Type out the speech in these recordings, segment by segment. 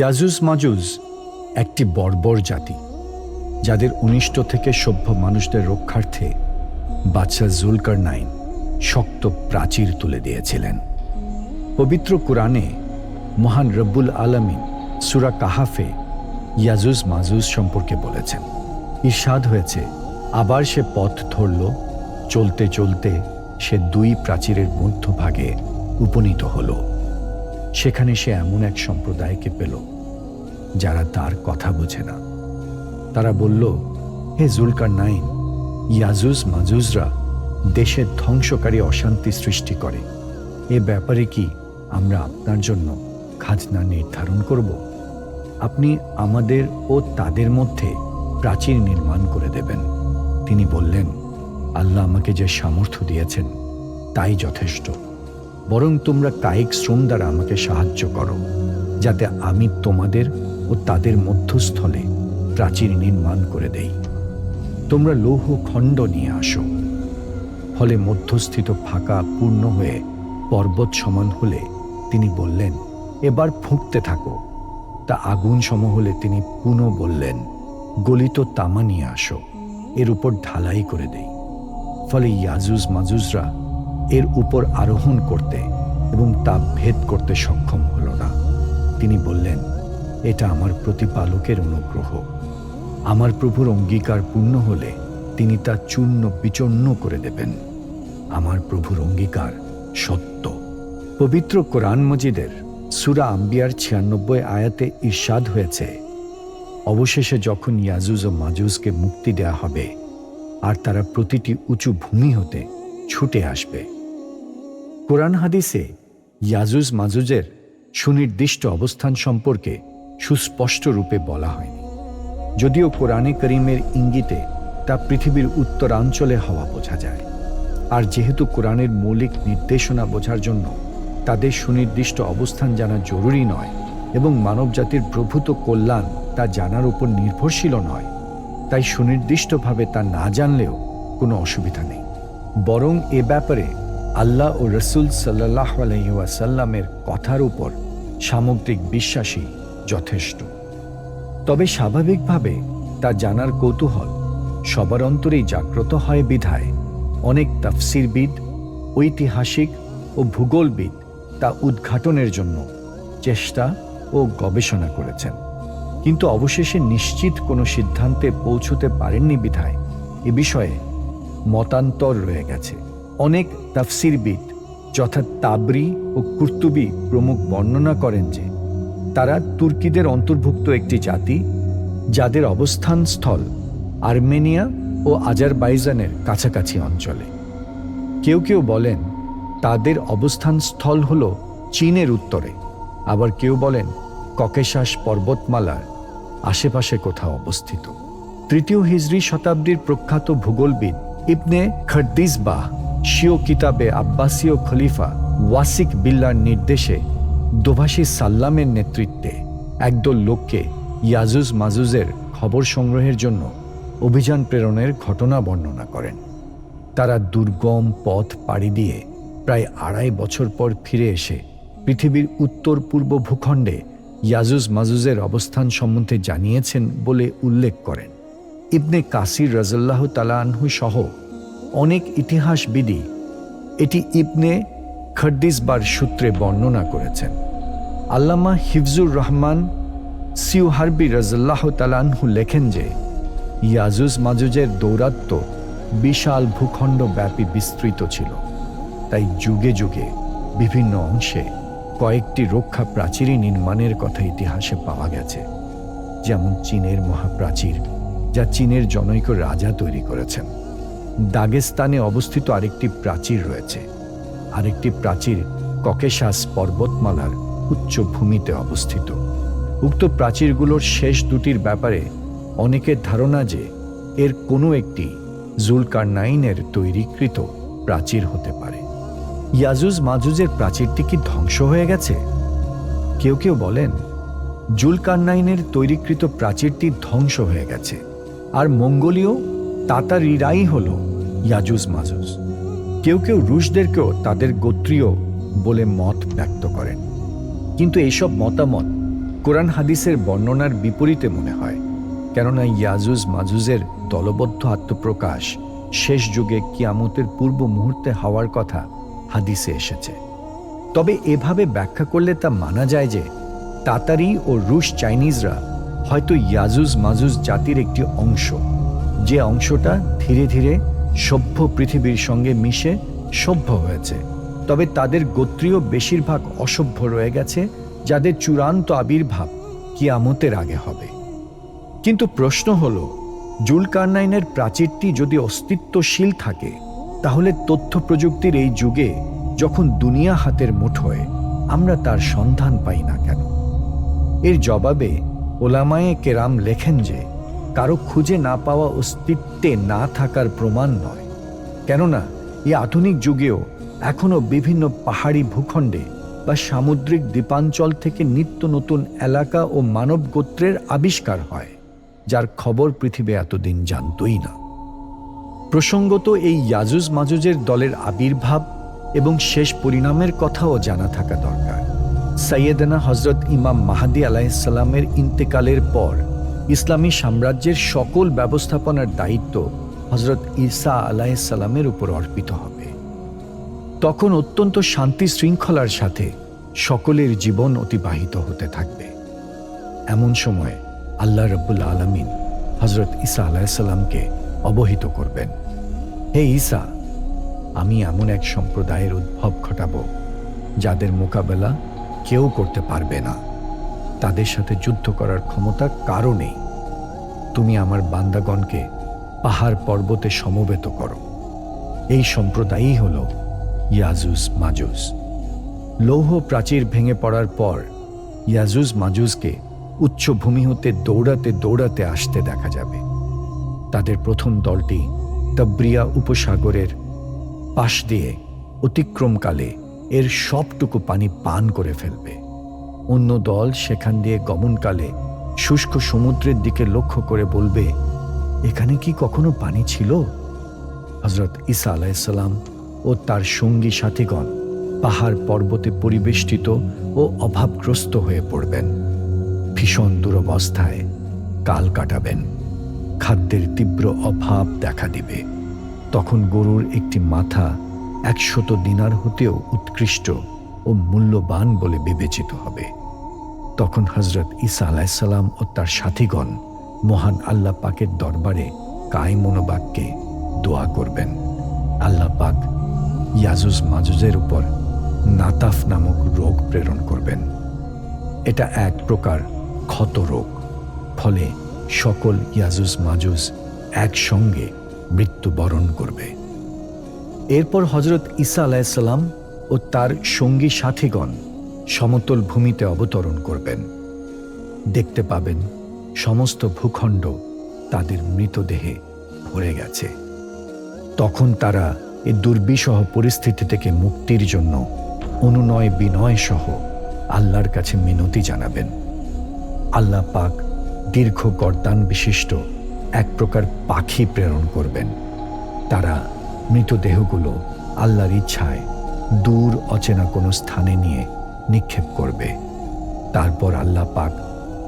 ইয়াজুজ মাজুজ একটি বর্বর জাতি, যাদের উনিষ্ট থেকে সভ্য মানুষদের রক্ষার্থে বাদশাহ জুলকার নাইন শক্ত প্রাচীর তুলে দিয়েছিলেন। পবিত্র কোরআনে মহান রব্বুল আলমিন সুরা কাহাফে ইয়াজুজ মাজুজ সম্পর্কে বলেছেন ঈর্ষাদ হয়েছে, আবার সে পথ ধরল, চলতে চলতে সে দুই প্রাচীরের মধ্যভাগে উপনীত হল। সেখানে সে এমন এক সম্প্রদায়কে পেল, যারা তার কথা বোঝে না। তারা বলল, হে জুলকার নাইন ইয়াজুজ, মাজুজরা দেশের ধ্বংসকারী অশান্তি সৃষ্টি করে। এ ব্যাপারে কি আমরা আপনার জন্য খাজনা নির্ধারণ করব? আপনি আমাদের ও তাদের মধ্যে প্রাচীর নির্মাণ করে দেবেন। তিনি বললেন, আল্লাহ আমাকে যে সামর্থ্য দিয়েছেন, তাই যথেষ্ট। বরং তোমরা কায়িক শ্রম দ্বারা আমাকে সাহায্য করো, যাতে আমি তোমাদের ও তাদের মধ্যস্থলে প্রাচীর নির্মাণ করে দেই। তোমরা লৌহ খণ্ড নিয়ে আসো, ফলে মধ্যস্থিত ফাঁকা পূর্ণ হয়ে পর্বত সমান হলে তিনি বললেন, এবার ফুঁকতে থাকো। তা আগুন সম হলে তিনি পুনঃ বললেন, গলিত তামা নিয়ে আসো, এর উপর ঢালাই করে দেই। ফলে ইয়াজুজ মাজুজরা এর উপর আরোহণ করতে এবং তা ভেদ করতে সক্ষম হল না। তিনি বললেন, এটা আমার প্রতিপালকের অনুগ্রহ। আমার প্রভুর অঙ্গীকার পূর্ণ হলে তিনি তা চূর্ণ বিচূর্ণ করে দেবেন। আমার প্রভুর অঙ্গীকার সত্য। পবিত্র কোরআন মজিদের সুরা আম্বিয়ার ছিয়ানব্বই আয়াতে ঈর্ষাদ হয়েছে। অবশেষে যখন ইয়াজুজ ও মাজুজকে মুক্তি দেয়া হবে, আর তারা প্রতিটি উঁচু ভূমি হতে ছুটে আসবে কোরআন হাদিসে ইয়াজুজ মাজুজের সুনির্দিষ্ট অবস্থান সম্পর্কে সুস্পষ্ট রূপে বলা হয়নি। যদিও কোরআনে করিমের ইঙ্গিতে তা পৃথিবীর উত্তরাঞ্চলে হওয়া বোঝা যায়। আর যেহেতু কোরআনের মৌলিক নির্দেশনা বোঝার জন্য তাদের সুনির্দিষ্ট অবস্থান জানা জরুরি নয় এবং মানবজাতির প্রভূত কল্যাণ তা জানার উপর নির্ভরশীল নয়, তাই সুনির্দিষ্টভাবে তা না জানলেও কোনো অসুবিধা নেই। বরং এ ব্যাপারে আল্লাহ ও রসুল সাল্লাহ আলহিউসাল্লামের কথার উপর সামগ্রিক বিশ্বাসী যথেষ্ট। তবে স্বাভাবিকভাবে তা জানার কৌতূহল সবার অন্তরেই জাগ্রত হয় বিধায়। অনেক তাফসিরবিদ, ঐতিহাসিক ও ভূগোলবিদ তা উদ্ঘাটনের জন্য চেষ্টা ও গবেষণা করেছেন। কিন্তু অবশেষে নিশ্চিত কোনো সিদ্ধান্তে পৌঁছতে পারেননি বিধায়। এ বিষয়ে মতান্তর রয়ে গেছে। অনেক তাফসিরবিদ যথা তাবরি ও কুর্তুবি প্রমুখ বর্ণনা করেন যে, তারা তুর্কিদের অন্তর্ভুক্ত একটি জাতি, যাদের অবস্থান স্থল আর্মেনিয়া ও আজারবাইজানের কাছাকাছি অঞ্চলে। কেউ কেউ বলেন, তাদের অবস্থান স্থল হল চীনের উত্তরে। আবার কেউ বলেন, ককেশাস পর্বতমালার আশেপাশে কোথাও অবস্থিত। তৃতীয় হিজরি শতাব্দীর প্রখ্যাত ভূগোলবিদ ইবনে খরদিসবাহ শিও কিতাবে আব্বাসীয় খলিফা ওয়াসিক বিল্লার নির্দেশে দোভাষী সাল্লামের নেতৃত্বে একদল লোককে ইয়াজুজ মাজুজের খবর সংগ্রহের জন্য অভিযান প্রেরণের ঘটনা বর্ণনা করেন। তারা দুর্গম পথ পাড়ি দিয়ে প্রায় আড়াই বছর পর ফিরে এসে পৃথিবীর উত্তর পূর্ব ভূখণ্ডে ইয়াজুজ মাজুজের অবস্থান সম্বন্ধে জানিয়েছেন বলে উল্লেখ করেন। ইবনে কাসির রাজাল্লাহ তালানহু সহ অনেক ইতিহাসবিদই এটি ইবনে খর্দিসবার সূত্রে বর্ণনা করেছেন। আল্লামা হিফজুর রহমান সিউহারবি রাজাল্লাহ তালানহু লেখেন যে, ইয়াজুজ মাজুজের দৌরাত্ম বিশাল ভূখণ্ড ব্যাপী বিস্তৃত ছিল। তাই যুগে যুগে বিভিন্ন অংশে কয়েকটি রক্ষা প্রাচীরই নির্মাণের কথা ইতিহাসে পাওয়া গেছে। যেমন চীনের মহাপ্রাচীর, যা চীনের জনৈক রাজা তৈরি করেছেন। দাগেস্তানে অবস্থিত আরেকটি প্রাচীর রয়েছে। আরেকটি প্রাচীর ককেশাস পর্বতমালার উচ্চ ভূমিতে অবস্থিত। উক্ত প্রাচীরগুলোর শেষ দুটির ব্যাপারে অনেকের ধারণা যে এর কোনো একটি জুলকারনাইনের তৈরিকৃত প্রাচীর হতে পারে। ইয়াজুজ মাজুজের প্রাচীরটি কি ধ্বংস হয়ে গেছে? কেউ কেউ বলেন, জুলকারনাইনের তৈরিকৃত প্রাচীরটি ধ্বংস হয়ে গেছে। আর মঙ্গোলীয় তাতারিরাই হল ইয়াজুজ মাজুজ। কেউ কেউ রুশদেরকেও তাদের গোত্রীয় বলে মত ব্যক্ত করেন। কিন্তু এইসব মতামত কোরআন হাদিসের বর্ণনার বিপরীতে মনে হয়। কেননা ইয়াজুজ মাজুজের দলবদ্ধ আত্মপ্রকাশ শেষ যুগে কিয়ামতের পূর্ব মুহূর্তে হওয়ার কথা হাদিসে এসেছে। তবে এভাবে ব্যাখ্যা করলে তা মানা যায় যে তাতারি ও রুশ চাইনিজরা হয়তো ইয়াজুজ মাজুজ জাতির একটি অংশ। যে অংশটা ধীরে ধীরে সভ্য পৃথিবীর সঙ্গে মিশে সভ্য হয়েছে। তবে তাদের গোত্রীয় বেশিরভাগ অসভ্য রয়ে গেছে, যাদের চূড়ান্ত আবির্ভাব কিয়ামতের আগে হবে। কিন্তু প্রশ্ন হল, জুলকারনাইনের প্রাচীরটি যদি অস্তিত্বশীল থাকে, তাহলে তথ্য প্রযুক্তির এই যুগে যখন দুনিয়া হাতের মুঠোয় আমরা তার সন্ধান পাই না কেন? এর জবাবে ওলামায়ে কেরাম লেখেন যে কারও খুঁজে না পাওয়া অস্তিত্বে না থাকার প্রমাণ নয়। কেননা, এই আধুনিক যুগেও এখনও বিভিন্ন পাহাড়ি ভূখণ্ডে বা সামুদ্রিক দ্বীপাঞ্চল থেকে নিত্য নতুন এলাকা ও মানব গোত্রের আবিষ্কার হয়, যার খবর পৃথিবী এতদিন জানতই না। প্রসঙ্গত এই ইয়াজুজ মাজুজের দলের আবির্ভাব এবং শেষ পরিণামের কথাও জানা থাকা দরকার। সৈয়দনা হজরত ইমাম মাহাদি আলাহিসাল্লামের ইন্তেকালের পর ইসলামী সাম্রাজ্যের সকল ব্যবস্থাপনার দায়িত্ব হজরত ঈসা আলাহিসাল্লামের উপর অর্পিত হবে। তখন অত্যন্ত শান্তি শৃঙ্খলার সাথে সকলের জীবন অতিবাহিত হতে থাকবে। এমন সময় আল্লাহ রব্বুল আলমিন হজরত ঈসা আলাহিসাল্লামকে অবহিত করবেন। হে ঈসা, আমি এমন এক সম্প্রদায়ের উদ্ভব ঘটাব যাদের মোকাবেলা কেউ করতে পারবে না। তাদের সাথে যুদ্ধ করার ক্ষমতা কারও নেই তুমি আমার বান্দাগণকে পাহাড় পর্বতে সমবেত করো। এই সম্প্রদায়ই হল ইয়াজুস মাজুস লৌহ প্রাচীর ভেঙে পড়ার পর ইয়াজুজ মাজুজকে উচ্চভূমি হতে দৌড়াতে দৌড়াতে আসতে দেখা যাবে। তাদের প্রথম দলটি তাব্রিয়া উপসাগরের পাশ দিয়ে অতিক্রমকালে এর সবটুকু পানি পান করে ফেলবে। অন্য দল সেখান দিয়ে গমনকালে শুষ্ক সমুদ্রের দিকে লক্ষ্য করে বলবে, এখানে কি কখনো পানি ছিল? হজরত ঈসা আলাইসাল্লাম ও তার সঙ্গী সাথীগণ পাহাড় পর্বতে পরিবেষ্টিত ও অভাবগ্রস্ত হয়ে পড়বেন। ভীষণ দুরবস্থায় কাল কাটাবেন। খাদ্যের তীব্র অভাব দেখা দিবে। তখন গরুর একটি মাথা একশত দিনার হতেও উৎকৃষ্ট ও মূল্যবান বলে বিবেচিত হবে। তখন হজরত ঈসা আলাইসাল্লাম ও তার সাথীগণ মহান আল্লাহ পাকের দরবারে কায় মনোবাক্যে দোয়া করবেন। আল্লাহ পাক ইয়াজুজ মাজুজের উপর নাতাফ নামক রোগ প্রেরণ করবেন। এটা এক প্রকার ক্ষত রোগ, ফলে সকল ইয়াজুজ মাজুজ একসঙ্গে মৃত্যুবরণ করবে। এরপর হজরত ঈসা আলাইসাল্লাম ও তার সঙ্গী সাথীগণ সমতল ভূমিতে অবতরণ করবেন। দেখতে পাবেন সমস্ত ভূখণ্ড তাদের মৃতদেহে ভরে গেছে। তখন তারা এই দুর্বিষহ পরিস্থিতি থেকে মুক্তির জন্য অনুনয় বিনয় সহ আল্লাহর কাছে মিনতি জানাবেন। আল্লাহ পাক দীর্ঘ গর্দান বিশিষ্ট এক প্রকার পাখি প্রেরণ করবেন। তারা মৃতদেহগুলো আল্লাহর ইচ্ছায় দূর অচেনা কোনো স্থানে নিয়ে নিক্ষেপ করবে। তারপর আল্লাহ পাক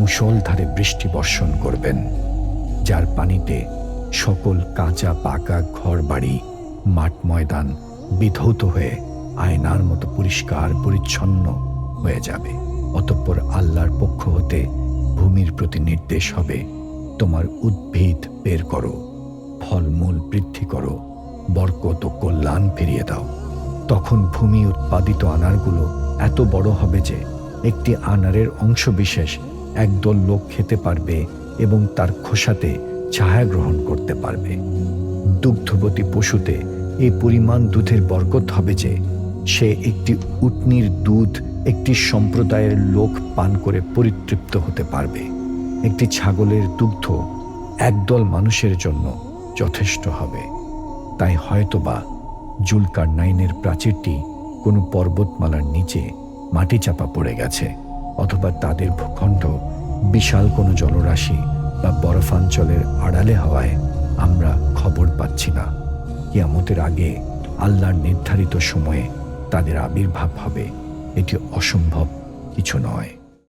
মুষলধারে বৃষ্টি বর্ষণ করবেন, যার পানিতে সকল কাঁচা পাকা ঘর বাড়ি মাঠ ময়দান বিধৌত হয়ে আয়নার মতো পরিষ্কার পরিচ্ছন্ন হয়ে যাবে। অতঃপর আল্লাহর পক্ষ হতে ভূমির প্রতি নির্দেশ হবে, তোমার উদ্ভিদ বের করো, ফলমূল বৃদ্ধি করো, বরকত ও কল্যাণ ফিরিয়ে দাও। তখন ভূমি উৎপাদিত আনারগুলো এত বড় হবে যে একটি আনারের অংশবিশেষ একদল লোক খেতে পারবে এবং তার খোসাতে ছায়া গ্রহণ করতে পারবে। দুগ্ধবতী পশুতে এই পরিমাণ দুধের বরকত হবে যে সে একটি উটনির দুধ একটি সম্প্রদায়ের লোক পান করে পরিতৃপ্ত হতে পারবে। একটি ছাগলের দুগ্ধ একদল মানুষের জন্য যথেষ্ট হবে। তাই হয়তোবা জুলকার নাইনের প্রাচীরটি কোনো পর্বতমালার নিচে মাটি চাপা পড়ে গেছে, অথবা তাদের ভূখণ্ড বিশাল কোনো জলরাশি বা বরফাঞ্চলের আড়ালে হওয়ায় আমরা খবর পাচ্ছি না। কিয়ামতের আগে আল্লাহর নির্ধারিত সময়ে তাদের আবির্ভাব হবে। এটি অসম্ভব কিছু নয়।